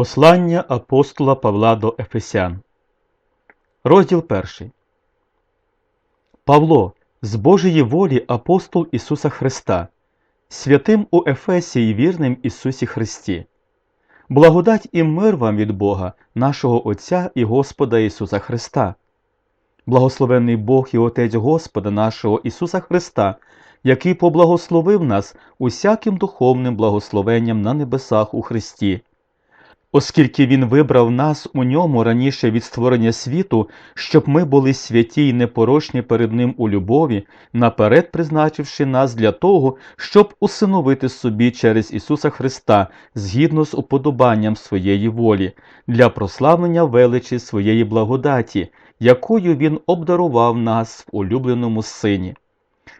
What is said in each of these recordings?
Послання апостола Павла до Ефесян. Розділ 1. Павло, з Божої волі апостол Ісуса Христа, святим у Ефесі й вірним Ісусі Христі. Благодать і мир вам від Бога, нашого Отця і Господа Ісуса Христа. Благословенний Бог і Отець Господа нашого Ісуса Христа, який поблагословив нас усяким духовним благословенням на небесах у Христі оскільки Він вибрав нас у ньому раніше від створення світу, щоб ми були святі й непорочні перед Ним у любові, наперед призначивши нас для того, щоб усиновити собі через Ісуса Христа згідно з уподобанням своєї волі, для прославлення величі своєї благодаті, якою Він обдарував нас в улюбленому Сині.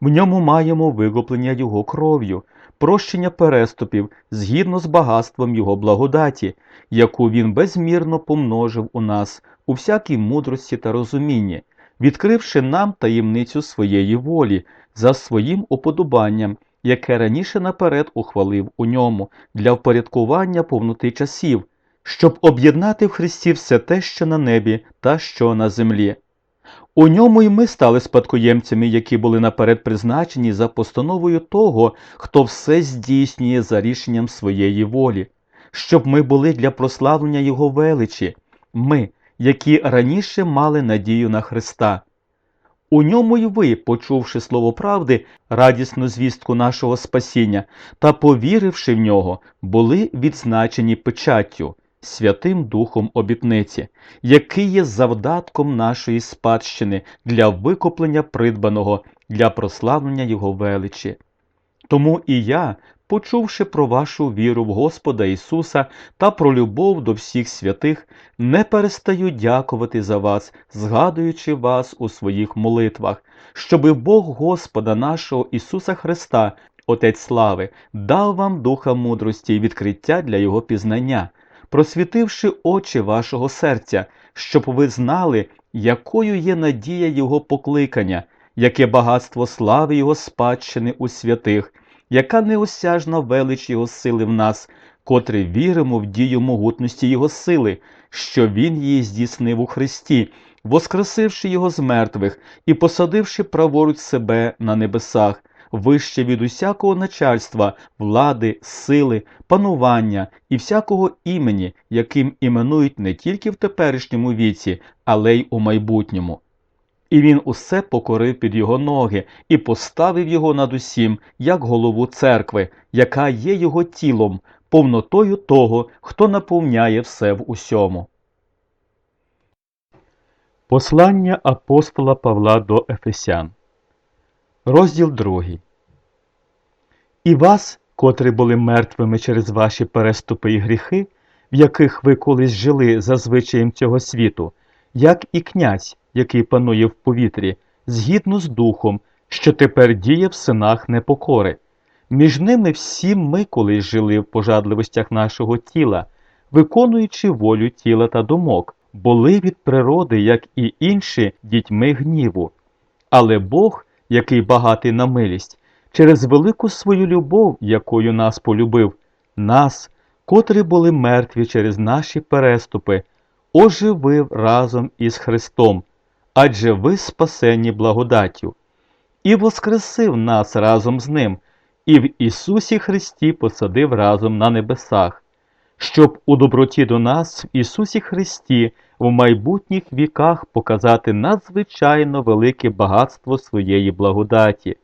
В ньому маємо вигоплення Його кров'ю, прощення переступів згідно з багатством Його благодаті, яку Він безмірно помножив у нас у всякій мудрості та розумінні, відкривши нам таємницю своєї волі за своїм уподобанням, яке раніше наперед ухвалив у ньому для впорядкування повноти часів, щоб об'єднати в Христі все те, що на небі та що на землі. У ньому й ми стали спадкоємцями, які були наперед призначені за постановою того, хто все здійснює за рішенням своєї волі, щоб ми були для прославлення Його величі, ми, які раніше мали надію на Христа. У ньому й ви, почувши слово правди, радісну звістку нашого спасіння та повіривши в нього, були відзначені печаттю. Святим Духом обітниці, який є завдатком нашої спадщини для викуплення придбаного, для прославлення Його величі. Тому і я, почувши про вашу віру в Господа Ісуса та про любов до всіх святих, не перестаю дякувати за вас, згадуючи вас у своїх молитвах, щоби Бог Господа нашого Ісуса Христа, Отець слави, дав вам духа мудрості і відкриття для Його пізнання просвітивши очі вашого серця, щоб ви знали, якою є надія Його покликання, яке багатство слави Його спадщини у святих, яка неосяжна велич Його сили в нас, котрі віримо в дію могутності Його сили, що Він її здійснив у Христі, воскресивши Його з мертвих і посадивши праворуч себе на небесах вище від усякого начальства, влади, сили, панування і всякого імені, яким іменують не тільки в теперішньому віці, але й у майбутньому. І він усе покорив під його ноги і поставив його над усім, як голову церкви, яка є його тілом, повнотою того, хто наповняє все в усьому. Послання апостола Павла до Ефесян Розділ 2. І вас, котрі були мертвими через ваші переступи і гріхи, в яких ви колись жили за звичаєм цього світу, як і князь, який панує в повітрі, згідно з духом, що тепер діє в синах непокори. Між ними всі ми колись жили в пожадливостях нашого тіла, виконуючи волю тіла та думок, були від природи, як і інші, дітьми гніву. Але Бог який багатий на милість, через велику свою любов, якою нас полюбив, нас, котрі були мертві через наші переступи, оживив разом із Христом, адже ви спасені благодаттю, і воскресив нас разом з Ним, і в Ісусі Христі посадив разом на небесах, щоб у доброті до нас в Ісусі Христі в майбутніх віках показати надзвичайно велике багатство своєї благодаті.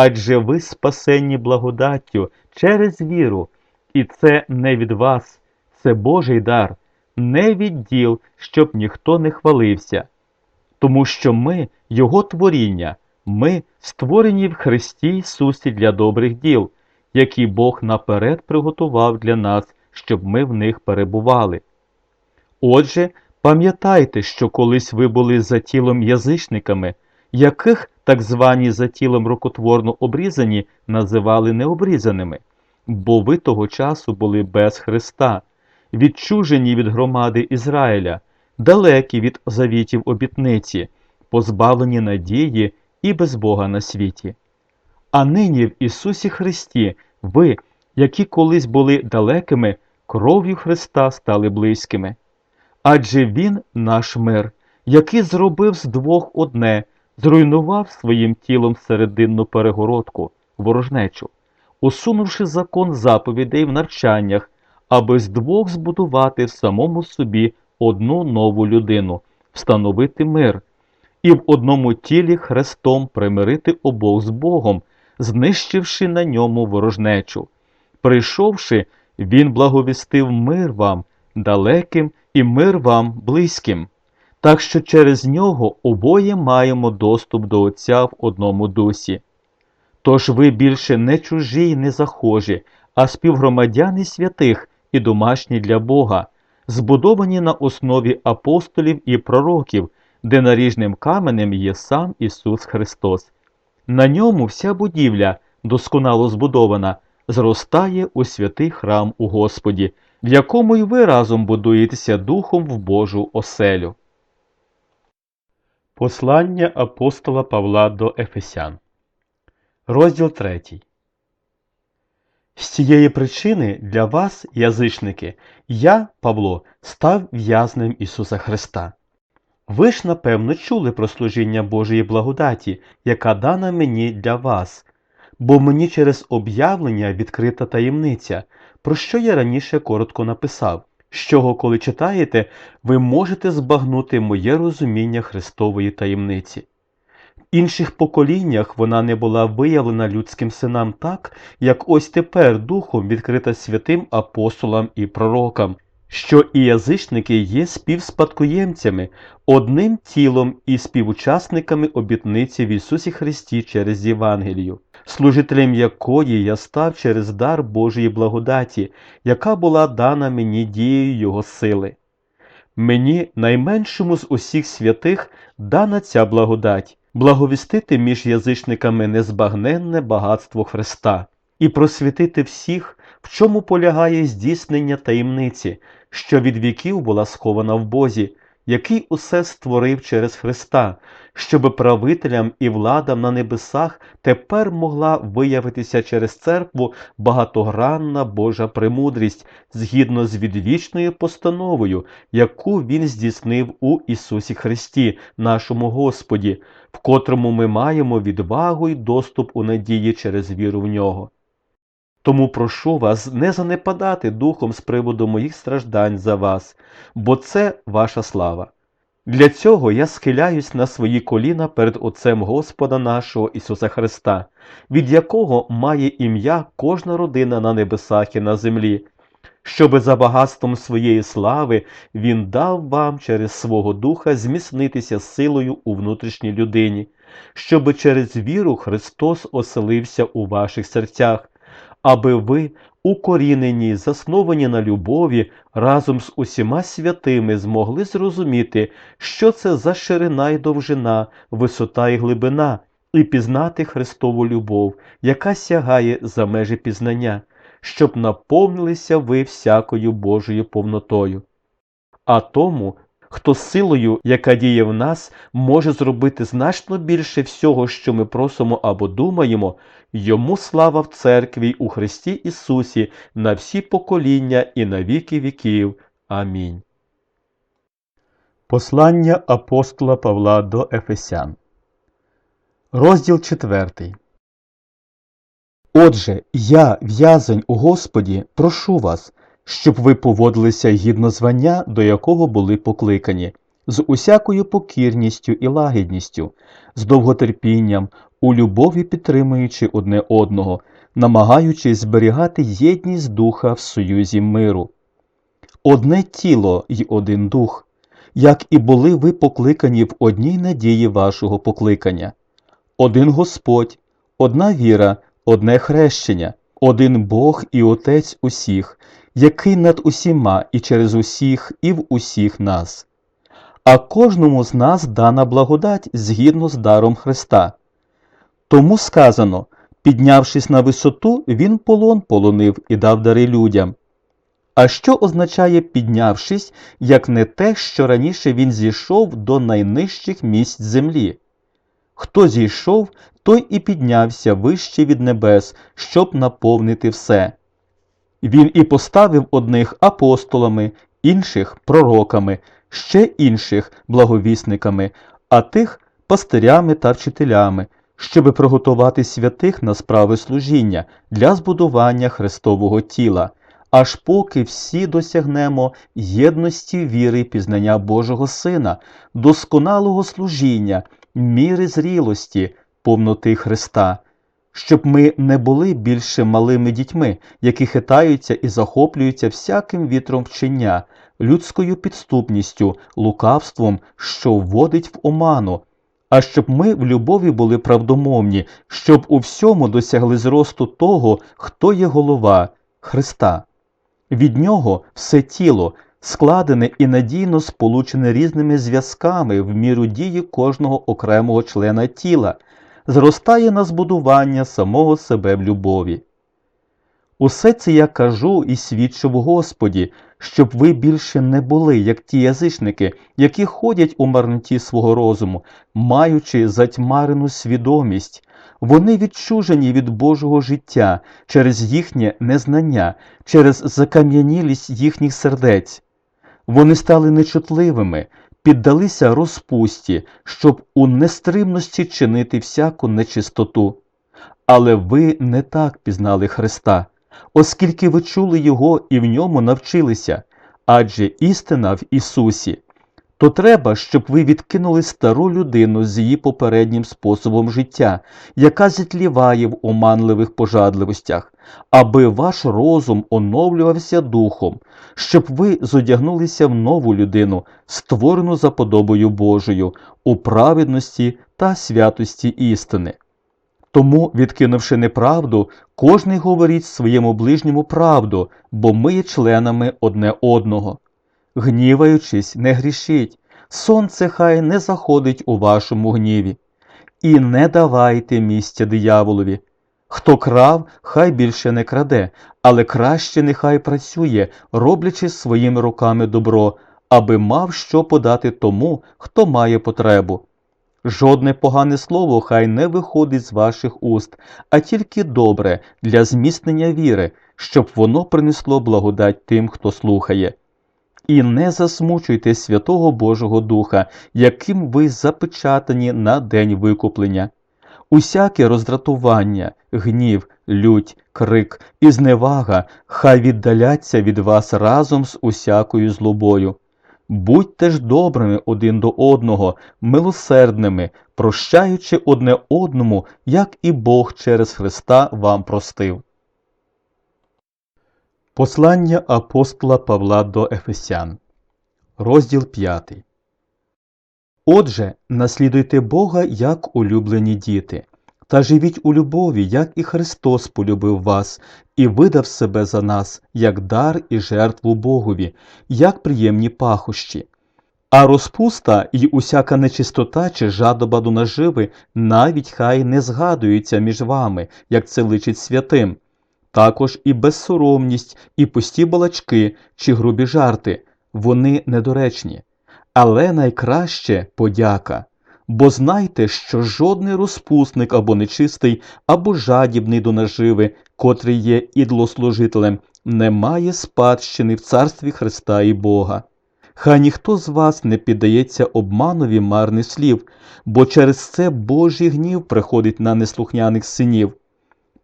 Адже ви спасені благодаттю через віру, і це не від вас, це Божий дар, не від діл, щоб ніхто не хвалився. Тому що ми, Його творіння, ми створені в Христі Ісусі для добрих діл, які Бог наперед приготував для нас, щоб ми в них перебували. Отже, пам'ятайте, що колись ви були за тілом язичниками, яких так звані за тілом рукотворно обрізані називали необрізаними, бо ви того часу були без Христа, відчужені від громади Ізраїля, далекі від завітів обітниці, позбавлені надії і без Бога на світі. А нині в Ісусі Христі ви, які колись були далекими, кров'ю Христа стали близькими. Адже Він наш мир, який зробив з двох одне, зруйнував своїм тілом серединну перегородку, ворожнечу, усунувши закон заповідей в навчаннях, аби з двох збудувати в самому собі одну нову людину, встановити мир, і в одному тілі хрестом примирити обох з Богом, знищивши на ньому ворожнечу. Прийшовши, він благовістив мир вам далеким і мир вам близьким. Так що через нього обоє маємо доступ до Отця в одному дусі. Тож ви більше не чужі й не захожі, а співгромадяни святих і домашні для Бога, збудовані на основі апостолів і пророків, де наріжним каменем є сам Ісус Христос. На ньому вся будівля, досконало збудована, зростає у святий храм у Господі, в якому й ви разом будуєтеся духом в Божу оселю. Послання апостола Павла до Ефесян. Розділ 3. З цієї причини для вас, язичники, я, Павло, став в'язнем Ісуса Христа. Ви ж, напевно, чули про служіння Божої благодаті, яка дана мені для вас, бо мені через об'явлення відкрита таємниця, про що я раніше коротко написав, з чого, коли читаєте, ви можете збагнути моє розуміння Христової таємниці. В інших поколіннях вона не була виявлена людським синам так, як ось тепер духом відкрита святим апостолам і пророкам, що і язичники є співспадкоємцями, одним тілом і співучасниками обітниці в Ісусі Христі через Євангелію, служителем якої я став через дар Божої благодаті, яка була дана мені дією Його сили. Мені, найменшому з усіх святих, дана ця благодать, благовістити між язичниками незбагненне багатство Христа і просвітити всіх, в чому полягає здійснення таємниці, що від віків була схована в Бозі, який усе створив через Христа, щоб правителям і владам на небесах тепер могла виявитися через церкву багатогранна Божа премудрість згідно з відвічною постановою, яку Він здійснив у Ісусі Христі, нашому Господі, в котрому ми маємо відвагу й доступ у надії через віру в нього. Тому прошу вас не занепадати духом з приводу моїх страждань за вас, бо це ваша слава. Для цього я схиляюсь на свої коліна перед Отцем Господа нашого Ісуса Христа, від якого має ім'я кожна родина на небесах і на землі, щоби за багатством своєї слави Він дав вам через свого Духа зміцнитися силою у внутрішній людині, щоби через віру Христос оселився у ваших серцях аби ви, укорінені, засновані на любові, разом з усіма святими змогли зрозуміти, що це за ширина й довжина, висота й глибина, і пізнати Христову любов, яка сягає за межі пізнання, щоб наповнилися ви всякою Божою повнотою. А тому хто силою, яка діє в нас, може зробити значно більше всього, що ми просимо або думаємо, йому слава в церкві у Христі Ісусі на всі покоління і на віки віків. Амінь. Послання апостола Павла до Ефесян. Розділ 4. Отже, я, в'язень у Господі, прошу вас, щоб ви поводилися гідно звання, до якого були покликані, з усякою покірністю і лагідністю, з довготерпінням, у любові підтримуючи одне одного, намагаючись зберігати єдність духа в союзі миру. Одне тіло й один дух, як і були ви покликані в одній надії вашого покликання, один Господь, одна віра, одне хрещення, один Бог і Отець усіх, який над усіма і через усіх, і в усіх нас. А кожному з нас дана благодать згідно з даром Христа. Тому сказано піднявшись на висоту, він полон полонив і дав дари людям. А що означає піднявшись, як не те, що раніше він зійшов до найнижчих місць землі? Хто зійшов, той і піднявся вище від небес, щоб наповнити все. Він і поставив одних апостолами, інших пророками, ще інших благовісниками, а тих пастирями та вчителями, щоби приготувати святих на справи служіння для збудування Христового тіла, аж поки всі досягнемо єдності віри і пізнання Божого Сина, досконалого служіння, міри зрілості, повноти Христа. Щоб ми не були більше малими дітьми, які хитаються і захоплюються всяким вітром вчення, людською підступністю, лукавством, що вводить в оману, а щоб ми в любові були правдомовні, щоб у всьому досягли зросту того, хто є голова Христа. Від нього все тіло, складене і надійно сполучене різними зв'язками в міру дії кожного окремого члена тіла, зростає на збудування самого себе в любові. Усе це я кажу і свідчу в Господі, щоб ви більше не були, як ті язичники, які ходять у марноті свого розуму, маючи затьмарену свідомість. Вони відчужені від Божого життя через їхнє незнання, через закам'янілість їхніх сердець. Вони стали нечутливими, піддалися розпусті, щоб у нестримності чинити всяку нечистоту. Але ви не так пізнали Христа оскільки ви чули Його і в ньому навчилися, адже істина в Ісусі, то треба, щоб ви відкинули стару людину з її попереднім способом життя, яка зітліває в оманливих пожадливостях, аби ваш розум оновлювався духом, щоб ви зодягнулися в нову людину, створену за подобою Божою, у праведності та святості істини. Тому, відкинувши неправду, кожний говорить своєму ближньому правду, бо ми є членами одне одного. Гніваючись, не грішіть, сонце хай не заходить у вашому гніві. І не давайте місця дияволові. Хто крав, хай більше не краде, але краще нехай працює, роблячи своїми руками добро, аби мав що подати тому, хто має потребу. Жодне погане слово хай не виходить з ваших уст, а тільки добре для зміцнення віри, щоб воно принесло благодать тим, хто слухає. І не засмучуйте Святого Божого Духа, яким ви запечатані на день викуплення. Усяке роздратування, гнів, лють, крик і зневага хай віддаляться від вас разом з усякою злобою. Будьте ж добрими один до одного, милосердними, прощаючи одне одному, як і Бог через Христа вам простив. Послання апостола Павла до Ефесян, розділ 5. Отже, наслідуйте Бога як улюблені діти та живіть у любові, як і Христос полюбив вас, і видав себе за нас, як дар і жертву Богові, як приємні пахощі. А розпуста і усяка нечистота чи жадоба до наживи навіть хай не згадуються між вами, як це личить святим. Також і безсоромність, і пусті балачки чи грубі жарти вони недоречні. Але найкраще подяка. Бо знайте, що жодний розпусник або нечистий, або жадібний до наживи, котрий є ідлослужителем, не має спадщини в царстві Христа і Бога. Хай ніхто з вас не піддається обманові марних слів, бо через це Божий гнів приходить на неслухняних синів.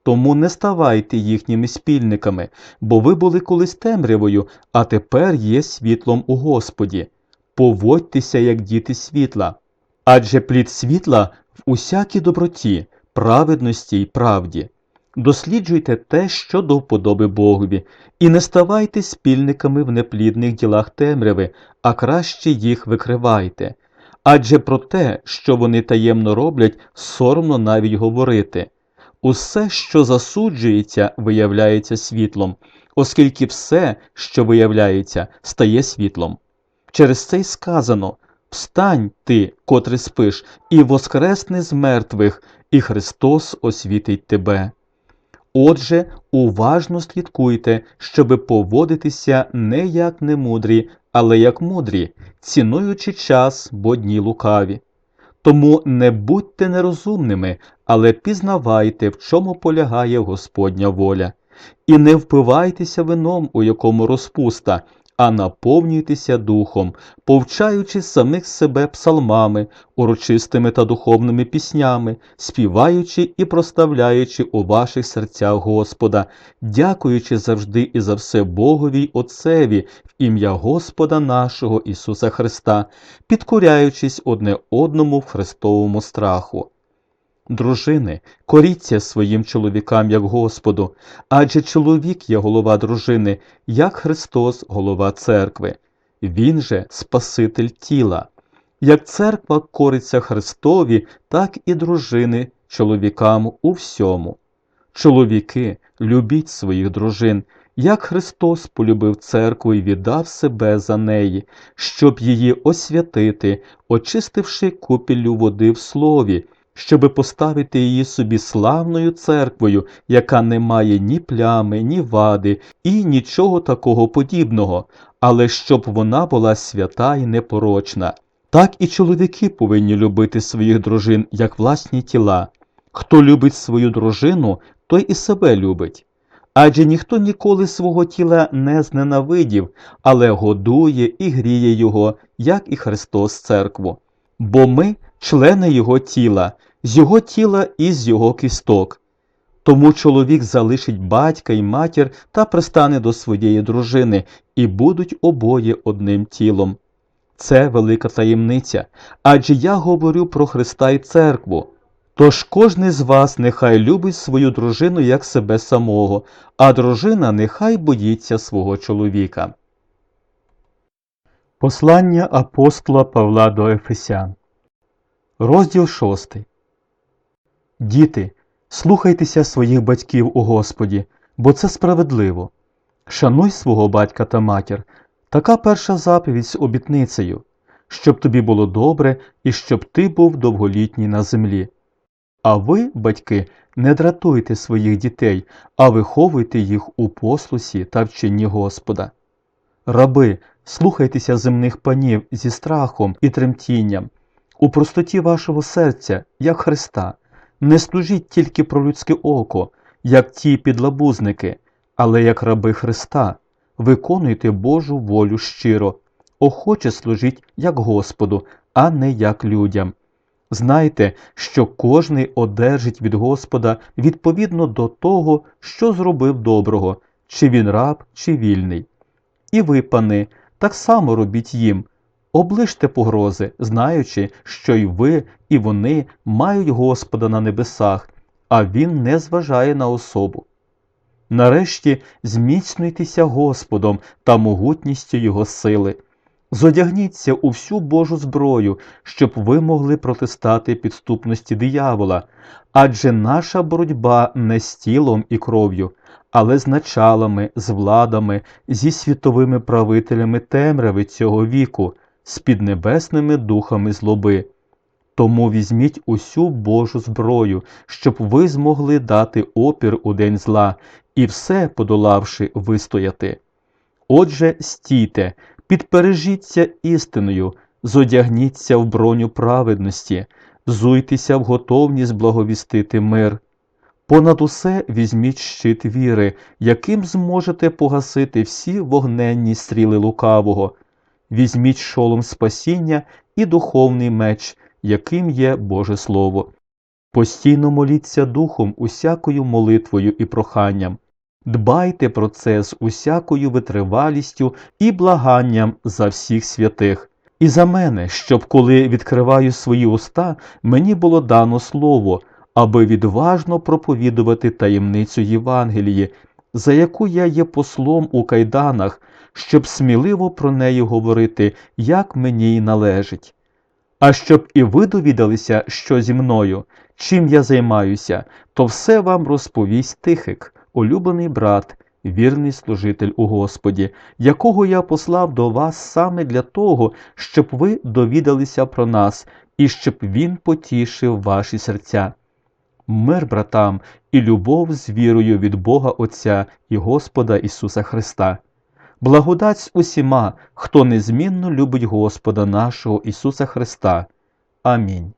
Тому не ставайте їхніми спільниками, бо ви були колись темрявою, а тепер є світлом у Господі. Поводьтеся, як діти світла. Адже плід світла в усякій доброті, праведності й правді. Досліджуйте те, що до вподоби Богові, і не ставайте спільниками в неплідних ділах темряви, а краще їх викривайте. Адже про те, що вони таємно роблять, соромно навіть говорити. Усе, що засуджується, виявляється світлом, оскільки все, що виявляється, стає світлом. Через це й сказано Встань ти, котрий спиш, і воскресни з мертвих, і Христос освітить тебе. Отже, уважно слідкуйте, щоби поводитися не як немудрі, але як мудрі, цінуючи час, бо дні лукаві. Тому не будьте нерозумними, але пізнавайте, в чому полягає Господня воля. І не впивайтеся вином, у якому розпуста, а наповнюйтеся духом, повчаючи самих себе псалмами, урочистими та духовними піснями, співаючи і проставляючи у ваших серцях Господа, дякуючи завжди і за все Богові й Отцеві в ім'я Господа нашого Ісуса Христа, підкоряючись одне одному в Христовому страху. Дружини, коріться своїм чоловікам як Господу, адже чоловік є голова дружини, як Христос голова церкви. Він же Спаситель тіла. Як церква кориться Христові, так і дружини чоловікам у всьому. Чоловіки, любіть своїх дружин, як Христос полюбив церкву і віддав себе за неї, щоб її освятити, очистивши купіллю води в слові, щоби поставити її собі славною церквою, яка не має ні плями, ні вади і нічого такого подібного, але щоб вона була свята і непорочна. Так і чоловіки повинні любити своїх дружин як власні тіла. Хто любить свою дружину, той і себе любить. Адже ніхто ніколи свого тіла не зненавидів, але годує і гріє його, як і Христос церкву. Бо ми члени Його тіла, з Його тіла і з Його кісток. Тому чоловік залишить батька й матір та пристане до своєї дружини, і будуть обоє одним тілом. Це велика таємниця, адже я говорю про Христа і церкву. Тож кожний з вас нехай любить свою дружину як себе самого, а дружина нехай боїться свого чоловіка. Послання апостола Павла до Ефесян Розділ 6 Діти, слухайтеся своїх батьків у Господі, бо це справедливо. Шануй свого батька та матір. Така перша заповідь з обітницею, щоб тобі було добре і щоб ти був довголітній на землі. А ви, батьки, не дратуйте своїх дітей, а виховуйте їх у послусі та вченні Господа. Раби, слухайтеся земних панів зі страхом і тремтінням, у простоті вашого серця, як Христа, не служіть тільки про людське око, як ті підлабузники, але як раби Христа, виконуйте Божу волю щиро, охоче служіть як Господу, а не як людям. Знайте, що кожний одержить від Господа відповідно до того, що зробив доброго, чи він раб, чи вільний. І ви, пани, так само робіть їм, оближте погрози, знаючи, що й ви, і вони мають Господа на небесах, а Він не зважає на особу. Нарешті зміцнюйтеся Господом та могутністю Його сили. Зодягніться у всю Божу зброю, щоб ви могли протистати підступності диявола, адже наша боротьба не з тілом і кров'ю, але з началами, з владами, зі світовими правителями темряви цього віку, з піднебесними духами злоби. Тому візьміть усю Божу зброю, щоб ви змогли дати опір у день зла і все, подолавши, вистояти. Отже, стійте, підпережіться істиною, зодягніться в броню праведності, взуйтеся в готовність благовістити мир. Понад усе візьміть щит віри, яким зможете погасити всі вогненні стріли лукавого. Візьміть шолом спасіння і духовний меч, яким є Боже Слово. Постійно моліться духом усякою молитвою і проханням. Дбайте про це з усякою витривалістю і благанням за всіх святих, і за мене, щоб коли відкриваю свої уста, мені було дано слово, аби відважно проповідувати таємницю Євангелії, за яку я є послом у кайданах, щоб сміливо про неї говорити, як мені й належить. А щоб і ви довідалися, що зі мною, чим я займаюся, то все вам розповість Тихик, улюблений брат, вірний служитель у Господі, якого я послав до вас саме для того, щоб ви довідалися про нас і щоб він потішив ваші серця. Мир братам і любов з вірою від Бога Отця і Господа Ісуса Христа. Благодать усіма, хто незмінно любить Господа нашого Ісуса Христа. Амінь.